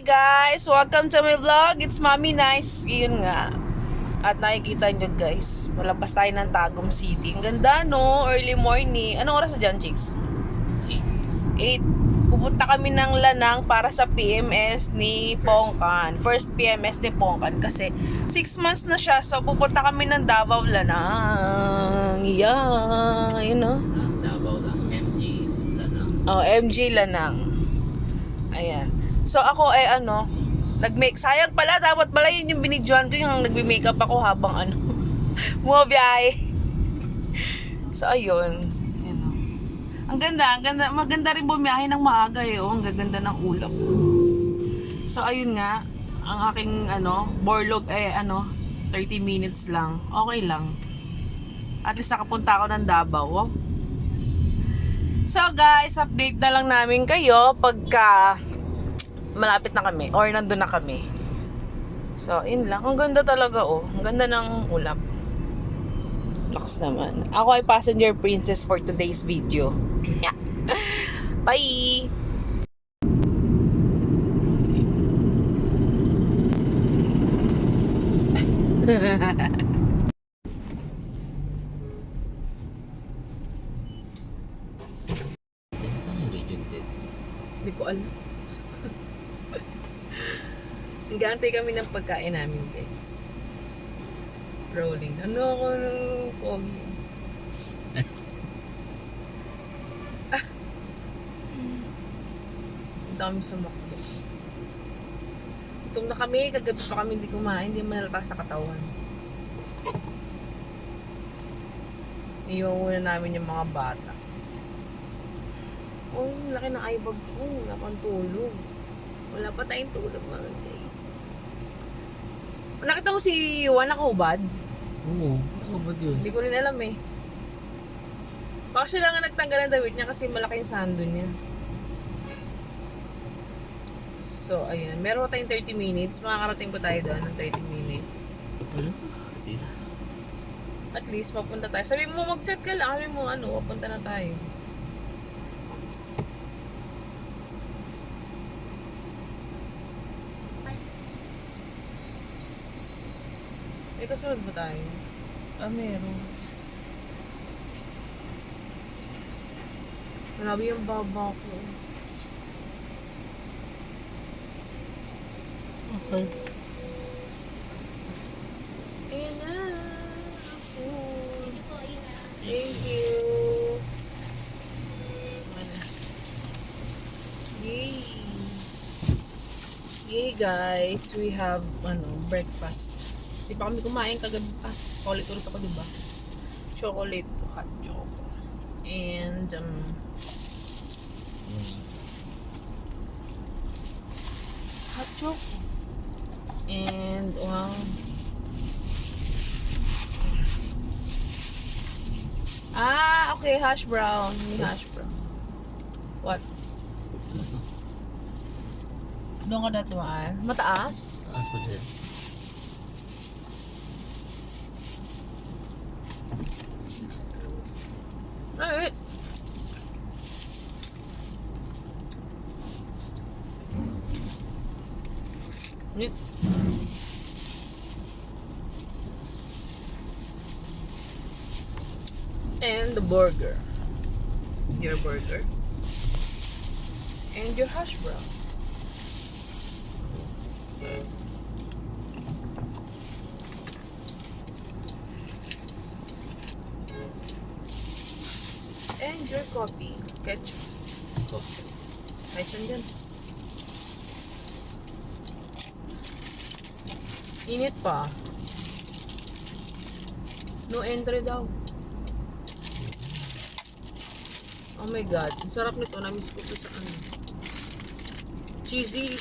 Hi guys! Welcome to my vlog. It's Mommy Nice. Yun nga. At nakikita nyo guys, malabas tayo ng Tagum City. Ang ganda no? Early morning. Anong oras na dyan, chicks? 8. Pupunta kami ng Lanang para sa PMS ni Pongkan. First PMS ni Pongkan kasi 6 months na siya. So pupunta kami ng Davao Lanang. Yeah, you know. Davao lang. MG Lanang. Oh, MG Lanang. Ayan. So ako ay ano, nag-make. Sayang pala, dapat pala yun yung binidyohan ko yung nagbe-makeup ako habang ano, bumabiyahe. So ayun. Ayan, oh. Ang ganda, ang ganda, maganda rin bumiyahe ng maaga eh. Oh, ang gaganda ng ulap. So ayun nga, ang aking ano, Borlog eh ano, 30 minutes lang. Okay lang. At least nakapunta ako ng Davao. So guys, update na lang namin kayo pagka malapit na kami or nandun na kami. So, yun lang. Ang ganda talaga oh. Ang ganda ng ulap. Laks naman. Ako ay passenger princess for today's video. Yeah. Bye! Diyan saan yung region 10? Hindi ko alam. Nag-aantay kami ng pagkain namin, guys. Rolling. Ano ako ng pogi? ah. Ang dami sa makdo. Gutom na kami, kagabi pa kami hindi kumain, hindi manalata sa katawan. Iwan muna namin yung mga bata. Oh, laki ng eyebag ko. Wala pang tulog. Wala pa tayong tulog mga. Nakita mo si Juan nakahubad? Oo. Ba yun? Hindi ko rin alam eh. Baka siya lang ang nagtanggal ng damit niya kasi malaki yung sando niya. So, ayun. Meron tayong 30 minutes. Makakarating pa tayo doon ng 30 minutes. Ano? Sila. At least, mapunta tayo. Sabi mo, mag-chat ka lang. Sabi mo, ano, papunta na tayo. Kasunod ba tayo? Ah, meron. Grabe yung baba ko. Okay. Ayan na. Ako. Thank you. Yay. Yay guys, we have ano, breakfast. Di pa kami kumain kagabi pa. Chocolate ulit ako, di ba? Chocolate, hot choco. And, um, hot choco. And, wow. Ah, okay, hash brown. May hash brown. What? Doon ka datuan? Mataas? Taas pa dyan. Wait. Wait. And the burger. Your burger. And your hash brown. And your. Ketchup. Ito. Kahit saan dyan. Init pa. No entry daw. Oh my god. Ang sarap nito. Namiss ko to sa ano. Cheesy.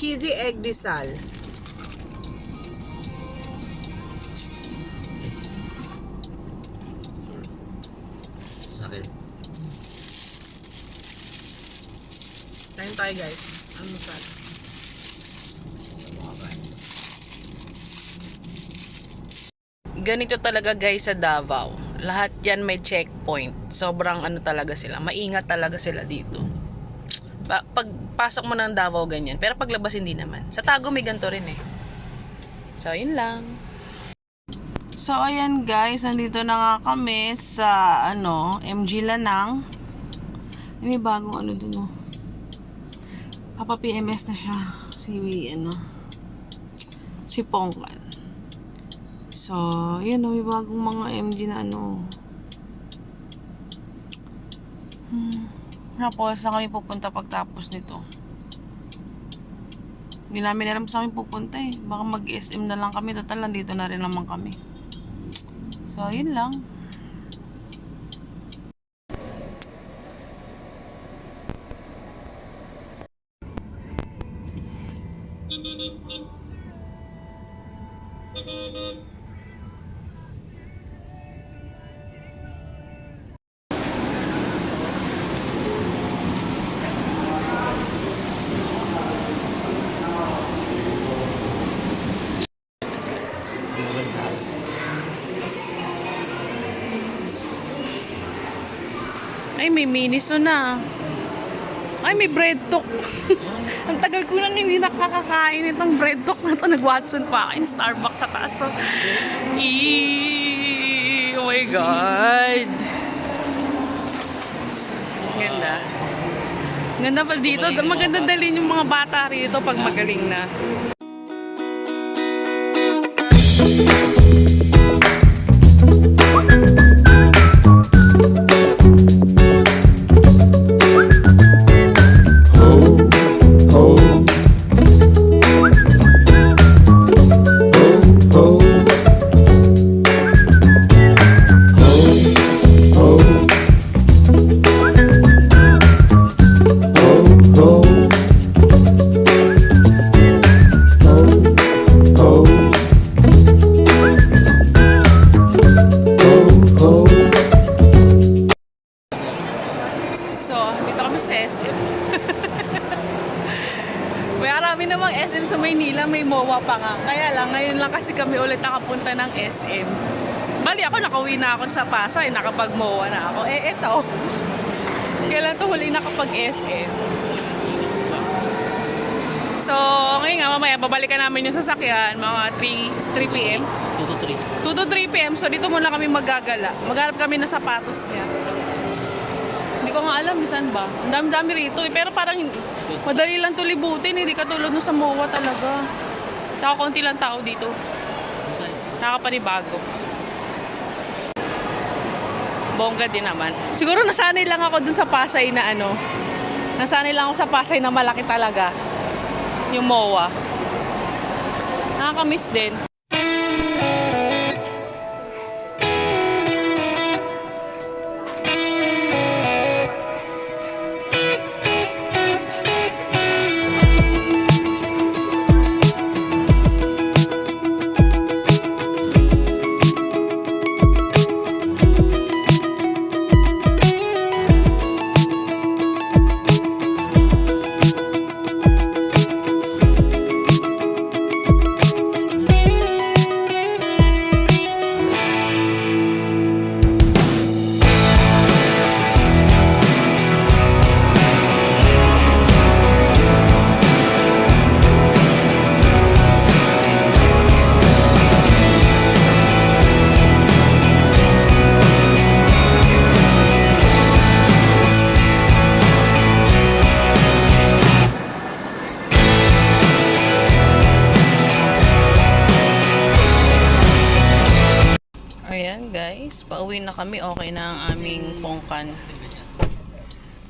Cheesy egg disal. Sa tayo guys. Ano masarap? Makakain. ganito talaga guys sa Davao. Lahat yan may checkpoint. Sobrang ano talaga sila. Maingat talaga sila dito. Pa- pagpasok mo ng Davao, ganyan. Pero paglabas, hindi naman. Sa Tago, may ganito rin eh. So, yun lang. So, ayan guys, nandito na nga kami sa, ano, MG Lanang. May bagong ano dun, oh. Papa PMS na siya. Si, ano, si Pongkan. So, yun, may bagong mga MG na, ano. Hmm. Tapos, saan kami pupunta pagtapos nito? Hindi namin alam saan kami pupunta eh. Baka mag-SM na lang kami. Total, nandito na rin naman kami. So, yun lang. May miniso na. Ay, may bread talk. Ang tagal ko nang hindi nakakakain itong bread talk na to. Nag-Watson pa ako in Starbucks sa taas. So, Eee, oh my God. Ganda. Ganda pa dito. Maganda dalhin yung mga bata rito pag magaling na. So, dito kami sa SM. May arami namang SM sa Maynila, may MOA pa nga. Kaya lang, ngayon lang kasi kami ulit nakapunta ng SM. Bali ako, nakauwi na ako sa Pasay, nakapag-MOA na ako. Eh, eto. Kailan to huli nakapag-SM? So, ngayon nga, mamaya, babalikan namin yung sasakyan, mga 3, 3 p.m. 2 to 3. 2 to 3 p.m. So, dito muna kami magagala. Maghanap kami ng sapatos niya. Ko nga alam, saan ba? Ang dami-dami rito eh. Pero parang madali lang to libutin. Hindi katulad nung sa MOA talaga. Tsaka konti lang tao dito. Nakapanibago. Bongga din naman. Siguro nasanay lang ako dun sa Pasay na ano. Nasanay lang ako sa Pasay na malaki talaga. Yung MOA. Nakakamiss din. Kami. Okay na ang aming pongkan.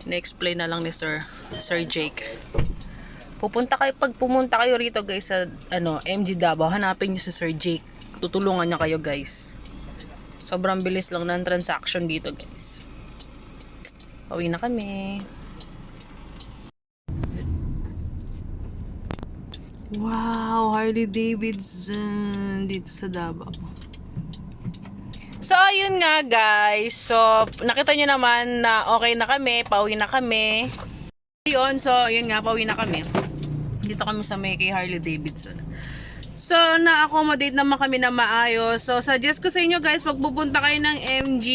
Na-explain na lang ni Sir, Sir Jake. Pupunta kayo, pag pumunta kayo rito guys sa ano, MG Davao, hanapin niyo si Sir Jake. Tutulungan niya kayo guys. Sobrang bilis lang ng transaction dito guys. Pauwi na kami. Wow, Harley Davidson dito sa Davao. So, ayun nga guys. So, nakita nyo naman na okay na kami. Pauwi na kami. Yun, so, yun nga, pauwi na kami. Dito kami sa may kay Harley Davidson. So, na-accommodate naman kami na maayos. So, suggest ko sa inyo guys, pag pupunta kayo ng MG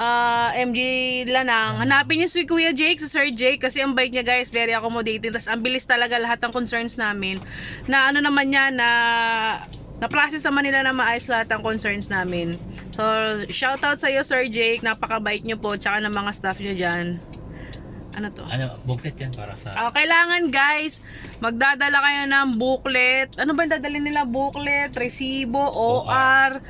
ah, MG Lanang. Hanapin niyo si Kuya Jake, si Sir Jake, kasi ang bait niya guys, very accommodating. Tapos ang bilis talaga lahat ng concerns namin. Na ano naman niya, na na-process naman nila na maayos lahat ng concerns namin. So, shout out sa iyo Sir Jake, napakabait niyo po, tsaka ng mga staff niyo dyan. Ano to? Ano, booklet yan para sa... Ah, kailangan guys, magdadala kayo ng booklet. Ano ba yung dadalhin nila? Booklet, resibo, OR.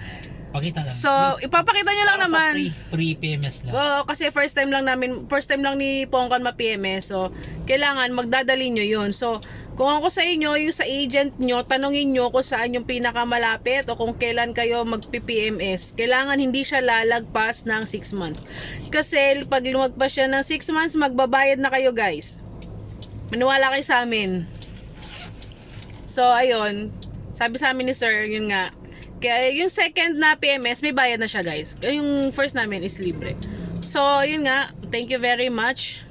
Pakita lang. So, ipapakita nyo lang Para sa naman. Pre, pre-PMS lang. Oo, kasi first time lang namin, first time lang ni Pongkan ma-PMS. So, kailangan magdadali nyo yun. So, kung ako sa inyo, yung sa agent nyo, tanongin nyo kung saan yung pinakamalapit o kung kailan kayo magpi-PMS. Kailangan hindi siya lalagpas ng 6 months. Kasi pag lumagpas siya ng 6 months, magbabayad na kayo guys. Maniwala kayo sa amin. So, ayun. Sabi sa amin ni sir, yun nga. Kaya yung second na PMS, may bayad na siya guys. Yung first namin is libre. So, yun nga. Thank you very much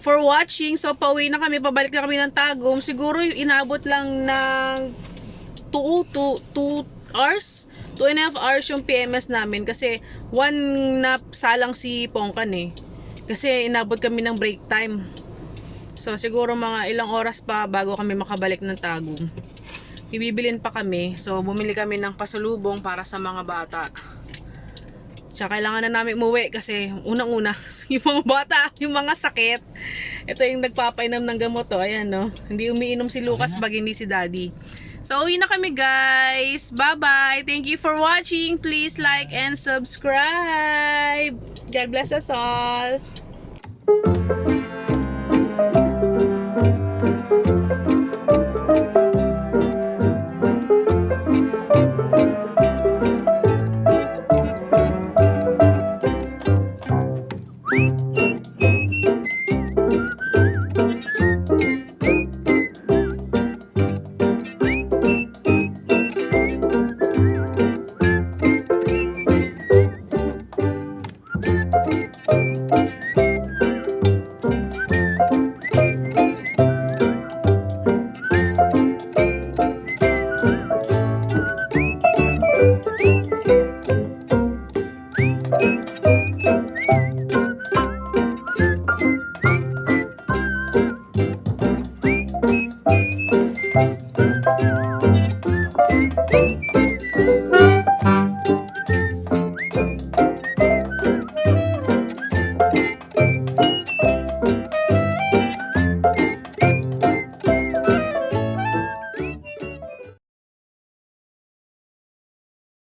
for watching. So, pauwi na kami. Pabalik na kami ng Tagum. Siguro inabot lang ng 2 to 2 hours. 2 and a half hours yung PMS namin. Kasi one na salang si Pongkan eh. Kasi inabot kami ng break time. So, siguro mga ilang oras pa bago kami makabalik ng Tagum. Ibibilin pa kami. So, bumili kami ng pasalubong para sa mga bata. Tsaka kailangan na namin umuwi kasi unang-una, yung mga bata, yung mga sakit. Ito yung nagpapainom ng gamot to. Ayan, no? Hindi umiinom si Lucas pag hindi si Daddy. So, uwi na kami, guys. Bye-bye. Thank you for watching. Please like and subscribe. God bless us all.